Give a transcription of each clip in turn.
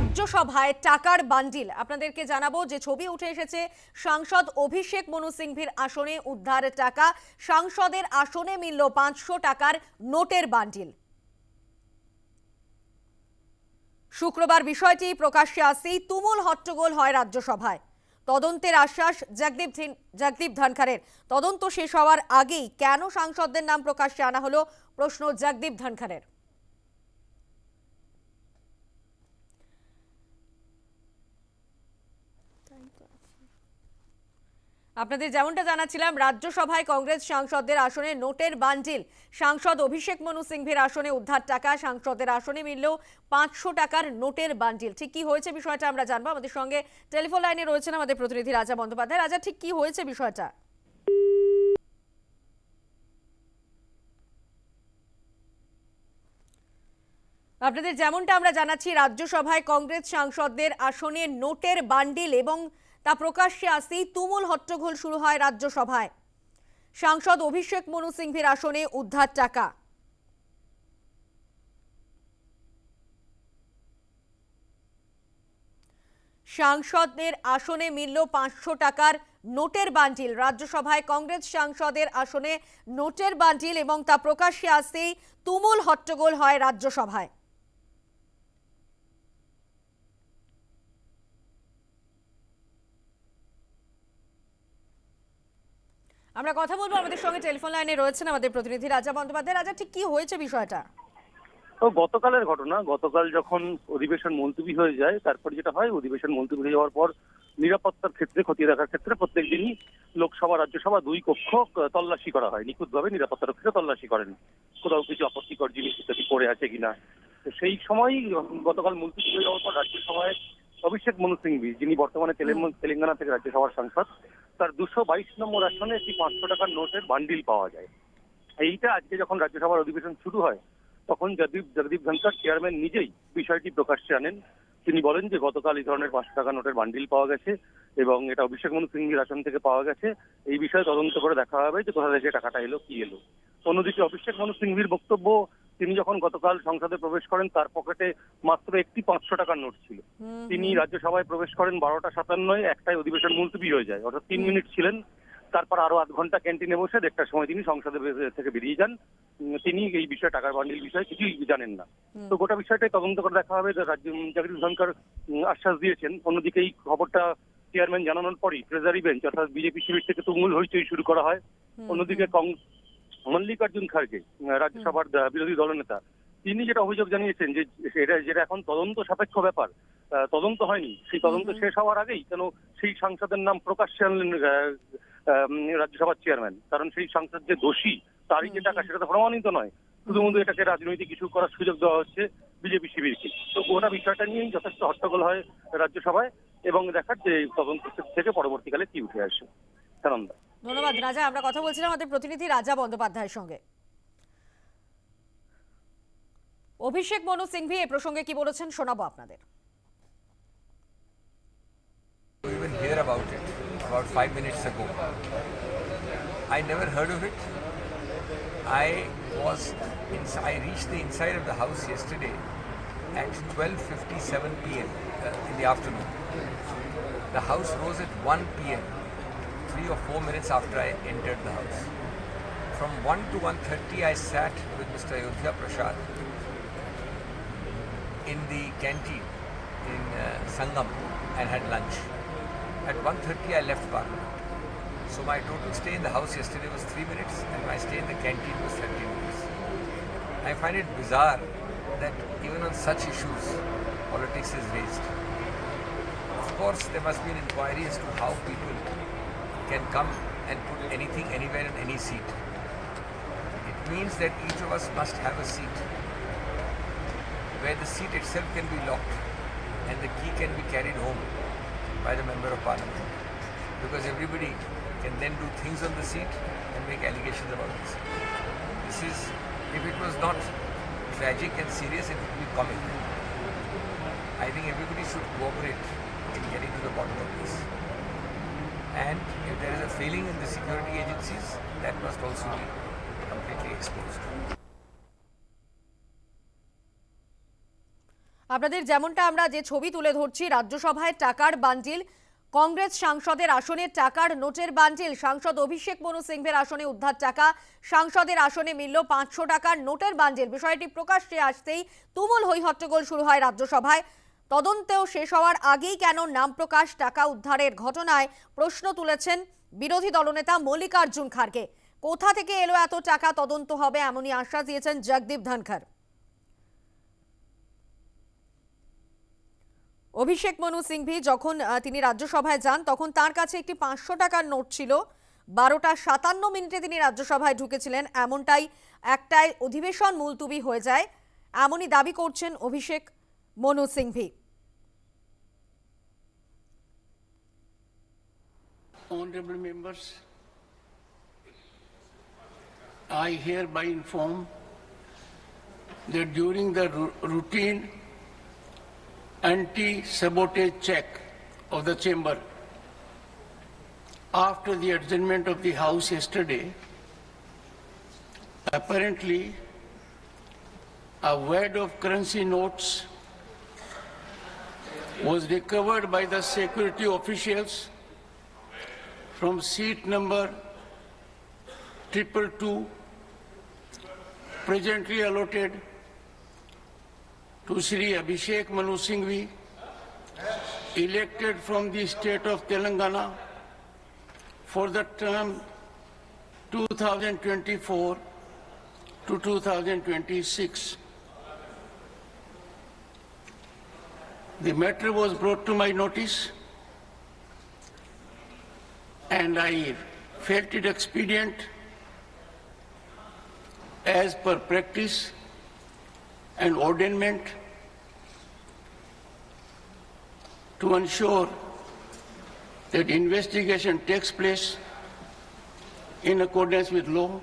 রাজ্যসভায় টাকার বান্ডিল। আপনাদেরকে জানাব যে ছবি উঠে এসেছে, সাংসদ অভিষেক মনু সিংভির আসনে উদ্ধার টাকা। সাংসদের আসনে মিলল পাঁচশো টাকার নোটের বান্ডিল। শুক্রবার বিষয়টি প্রকাশ্যে আসতেই তুমুল হট্টগোল হয় রাজ্যসভায়। তদন্তের আশ্বাস জগদীপ জগদীপ ধনখড়ের। তদন্ত শেষ হওয়ার আগেই কেন সাংসদদের নাম প্রকাশ্যে আনা হলো প্রশ্ন জগদীপ ধনখড়ের। আপনাদের যেমনটা জানাচ্ছিলাম, রাজ্যসভায় কংগ্রেস সাংসদদের আসনে নোটের বান্ডিল। সাংসদ অভিষেক মনু সিংভির আসনে উদ্ধার টাকা, সাংসদের আসনে মিলল পাঁচশো টাকার নোটের বান্ডিল। ঠিক কি হয়েছে বিষয়টা আমরা জানব। আমাদের সঙ্গে টেলিফোন লাইনে রয়েছেন আমাদের প্রতিনিধি রাজা বন্দ্যোপাধ্যায়। রাজা, ঠিক কি হয়েছে বিষয়টা? আপনাদের যেমনটা আমরা জানাচ্ছি, রাজ্যসভায় কংগ্রেস সাংসদদের আসনে নোটের বান্ডিল এবং তা প্রকাশ্যে আসতেই তুমুল হট্টগোল শুরু হয় রাজ্যসভায়। সাংসদ অভিষেক মনু সিংভির আসনে উদ্ধার টাকা সাংসদের আসনে মিলল পাঁচশো টাকার নোটের বান্ডিল। রাজ্যসভায় কংগ্রেস সাংসদের আসনে নোটের বান্ডিল এবং তা প্রকাশ্যে আসতেই তুমুল হট্টগোল হয় রাজ্যসভায়। আমরা কথা বলব আমাদের সঙ্গে টেলিফোন লাইনে রয়েছেন আমাদের প্রতিনিধি রাজা বন্দ্যোপাধ্যায়। রাজা, ঠিক কি হয়েছে বিষয়টা? তো গতকালের ঘটনা, গতকাল যখন অধিবেশন মুলতবি হয়ে যায়, তারপর যেটা হয়, অধিবেশন মুলতবি হয়ে যাওয়ার পর নিরাপত্তার ক্ষেত্রে খতিয়ে দেখার ক্ষেত্রে প্রত্যেক দিনই লোকসভা, রাজ্যসভা দুই কক্ষ তল্লাশি করা হয়। নিখুঁতভাবে নিরাপত্তা রক্ষীরা তল্লাশি করেন। কোথাও কিছু আপত্তিকর জিনিস ইত্যাদি পড়ে আছে কিনা? তো সেই সময়, গতকাল মুলতবি হয়ে যাওয়ার পর রাজ্যসভায় অভিষেক মনু সিংভি, যিনি বর্তমানে তেলেঙ্গানা থেকে রাজ্যসভার সাংসদ তার দুশো বাইশ নম্বর আসনে একটি পাঁচশো টাকার নোটের বান্ডিল পাওয়া যায়। এইটা আজকে যখন রাজ্যসভার অধিবেশন শুরু হয়, তখন জগদীপ জগদীপ ধনকর চেয়ারম্যান নিজেই বিষয়টি প্রকাশ্যে আনেন। তিনি বলেন যে, গতকাল এই ধরনের পাঁচশো টাকা নোটের বান্ডিল পাওয়া গেছে এবং এটা অভিষেক মনু সিংহির আসন থেকে পাওয়া গেছে। এই বিষয়ে তদন্ত করে দেখা হবে যে কোথা থেকে টাকাটা এলো, কি এলো। অন্যদিকে অভিষেক মনু সিংভির বক্তব্য তিনি যখন গতকাল সংসদে প্রবেশ করেন তার পকেটে মাত্র একটি পাঁচশো টাকার নোট ছিল। তিনি রাজ্যসভায় প্রবেশ করেন বারোটা সাতান্নয় একটাই অধিবেশন মুলতবি হয়ে যায়। অর্থাৎ তিন মিনিট ছিলেন। তারপর আরও আধ ঘণ্টা ক্যান্টিনে বসে দেড়টার সময় তিনি সংসদে থেকে বেরিয়ে যান। তিনি এই বিষয়ে টাকার বান্ডিল বিষয়ে কিছুই জানেন না। তো গোটা বিষয়টাই তদন্ত করে দেখা হবে। যে রাজ্য জগদীপ ধনকর আশ্বাস দিয়েছেন। অন্যদিকে এই খবরটা চেয়ারম্যান জানানোর পরই ট্রেজারি বেঞ্চ অর্থাৎ বিজেপি শিবির থেকে তুমুল হইচই শুরু করা হয়। অন্যদিকে কং- মল্লিকার্জুন খার্গে রাজ্যসভার বিরোধী দলনেতা তিনি যেটা অভিযোগ জানিয়েছেন যে এটা যেটা এখন তদন্ত সাপেক্ষ ব্যাপার তদন্ত হয়নি। সেই তদন্ত। শেষ হওয়ার আগেই কেন সেই সাংসদের নাম প্রকাশ্যে আনলেন রাজ্যসভার চেয়ারম্যান। কারণ সেই সাংসদ যে দোষী তারই যে টাকা সেটা তো প্রমাণিত নয়। শুধুমাত্র এটাকে রাজনৈতিক ইস্যু করার সুযোগ দেওয়া হচ্ছে বিজেপি শিবিরকে। তো গোটা বিষয়টা নিয়েই যথেষ্ট হট্টগোল হয় রাজ্যসভায় এবং দেখার যে তদন্ত থেকে পরবর্তীকালে কি উঠে আসে। সানন্দা ধন্যবাদ রাজা আমরা কথা বলছিলাম আমাদের প্রতিনিধি রাজা বন্দ্যোপাধ্যায়ের সঙ্গে অভিষেক মনু সিংভি এ প্রসঙ্গে কি বলেছেন শোনাবো আপনাদের about it about five minutes ago. I never heard of it. I was in, I reached the inside of the house yesterday at 12:57 p.m. uh, in the afternoon. The house rose at 1 p.m. three or four minutes after I entered the house. From 1 to 1:30, I sat with Mr. Ayodhya Prasad in the canteen in uh, Sangam and had lunch. At 1.30 I left Parliament. So my total stay in the house yesterday was 3 minutes and my stay in the canteen was 30 minutes. I find it bizarre that even on such issues politics is raised. Of course there must be an inquiry as to how people can come and put anything anywhere in any seat. It means that each of us must have a seat where the seat itself can be locked and the key can be carried home by the member of parliament. Because everybody can then do things on the seat and make allegations about this. This is, if it was not tragic and serious, it would be comic. I think everybody should cooperate in getting to the bottom of this. And if there is a failing in the security agencies, that must also be completely exposed. আপনাদের যেমনটা আমরা যে ছবি তুলে ধরছি রাজ্যসভায় টাকার bundle Congress সাংসদের আসনে টাকার নোটের বান্ডিল সাংসদ অভিষেক মনু সিংভের আসনে উদ্ধার টাকা সাংসদের আসনে মিলল পাঁচশো টাকার নোটের বান্ডিল বিষয়টি প্রকাশ্যে আসতেই তুমুল হৈহট্টগোল শুরু হয় রাজ্যসভায় তদন্তেও শেষ হওয়ার আগেই কেন নাম প্রকাশ টাকা উদ্ধারের ঘটনায় প্রশ্ন তুলেছেন বিরোধী দলনেতা মল্লিকার্জুন খার্গে। কোথা থেকে এলো এত টাকা? তদন্ত হবে এমনই আশ্বাস দিয়েছেন জগদীপ ধনখড়। অভিষেক মনু সিংভি যখন তিনি রাজ্যসভায় যান, তখন তার কাছে একটি পাঁচশো টাকার নোট ছিল। বারোটা সাতান্ন মিনিটে তিনি রাজ্যসভায় ঢুকেছিলেন। এমনটাই একটাই অধিবেশন মুলতুবি হয়ে যায়। এমনই দাবি করছেন Abhishek Manu Singhvi. Honorable members, I hereby inform that during the routine anti-sabotage check of the chamber after the adjournment of the House yesterday, apparently a wad of currency notes was recovered by the security officials from seat number triple two, presently allotted to Sri Abhishek Manu Singhvi, elected from the state of Telangana for the term 2024 to 2026. The matter was brought to my notice and I felt it expedient as per practice and ordainment to ensure that investigation takes place in accordance with law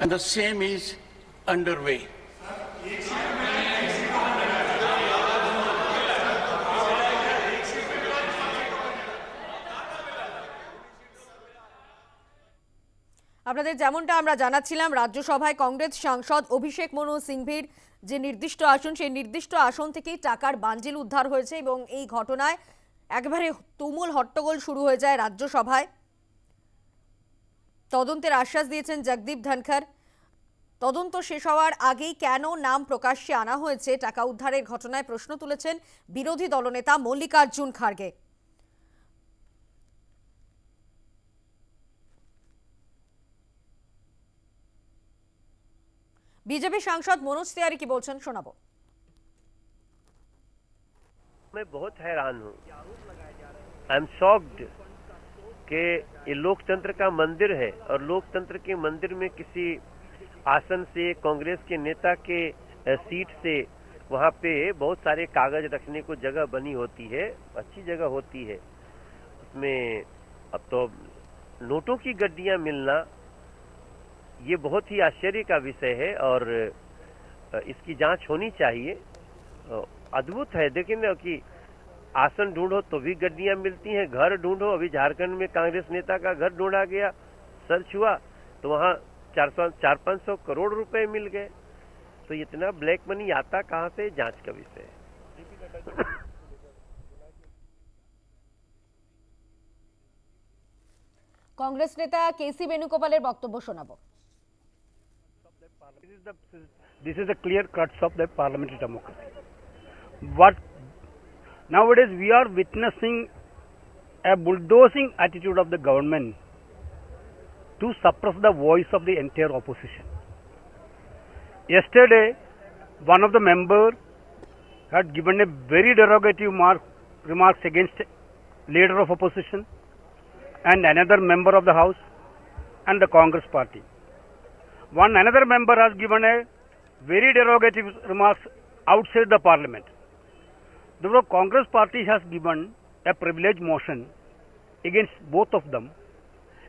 and the same is underway. আপনাদের যেমনটা আমরা জানাচ্ছিলাম, রাজ্যসভায় কংগ্রেস সাংসদ অভিষেক মনু সিংভির যে নির্দিষ্ট আসন, সেই নির্দিষ্ট আসন থেকেই টাকার বান্ডিল উদ্ধার হয়েছে এবং এই ঘটনায় একবারে তুমুল হট্টগোল শুরু হয়ে যায় রাজ্যসভায়। তদন্তের আশ্বাস দিয়েছেন জগদীপ ধনখড়। তদন্ত শেষ হওয়ার আগেই কেন নাম প্রকাশ্যে আনা হয়েছে, টাকা উদ্ধারের ঘটনায় প্রশ্ন তুলেছেন বিরোধী দলনেতা মল্লিকার্জুন খার্গে। বিজেপি সাংসদ মনোজ তিওয়ারি কি বলছেন শোনাবো मैं बहुत हैरान हूँ आई एम शॉक्ड कि ये लोकतंत्र का मंदिर है और लोकतंत्र के मंदिर में किसी आसन से कांग्रेस के नेता के अ, सीट से वहाँ पे बहुत सारे कागज रखने को जगह बनी होती है अच्छी जगह होती है उसमें अब तो नोटों की गड्डियाँ मिलना ये बहुत ही आश्चर्य का विषय है और अ, इसकी जांच होनी चाहिए अ, अद्भुत है लेकिन कि आसन ढूंढो तो भी गड्डियां मिलती हैं घर ढूंढो अभी झारखंड में कांग्रेस नेता का घर ढूंढा गया सर्च हुआ तो वहाँ चार सौ चार पाँच सौ करोड़ रुपए मिल गए तो इतना ब्लैक मनी आता कहाँ से जांच का विषय है কংগ্রেস নেতা কেসি বেণুগোপালের বক্তব্য শোনাবো This is the this is the clear cuts of the parliamentary democracy. What nowadays we are witnessing a bulldozing attitude of the government to suppress the voice of the entire opposition. Yesterday, one of the members had given a very derogative mark, remarks against leader of opposition and another member of the house and the Congress party one another member has given a very derogative remarks outside the parliament. The Congress party has given a privilege motion against both of them.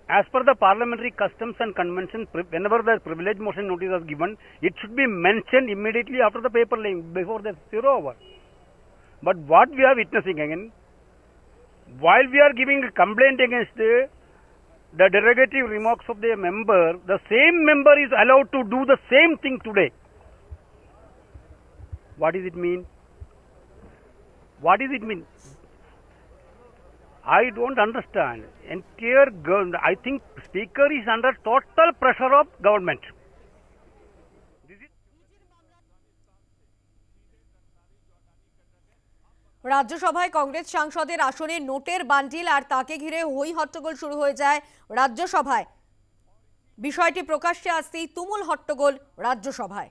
As per the parliamentary customs and convention, whenever the privilege motion notice is given, it should be mentioned immediately after the paper laying before the zero hour. But what we are witnessing again, while we are giving a complaint against the the derogative remarks of the member, the same member is allowed to do the same thing today. What does it mean? What does it mean? I don't understand. Entire, I think speaker is under total pressure of government. রাজ্যসভায় কংগ্রেস সাংসদের আসনে নোটের bundle আর তাকে ঘিরে হই হট্টগোল শুরু হয়ে যায় রাজ্যসভায়। বিষয়টি প্রকাশ্যে আসতেই তুমুল হট্টগোল রাজ্যসভায়।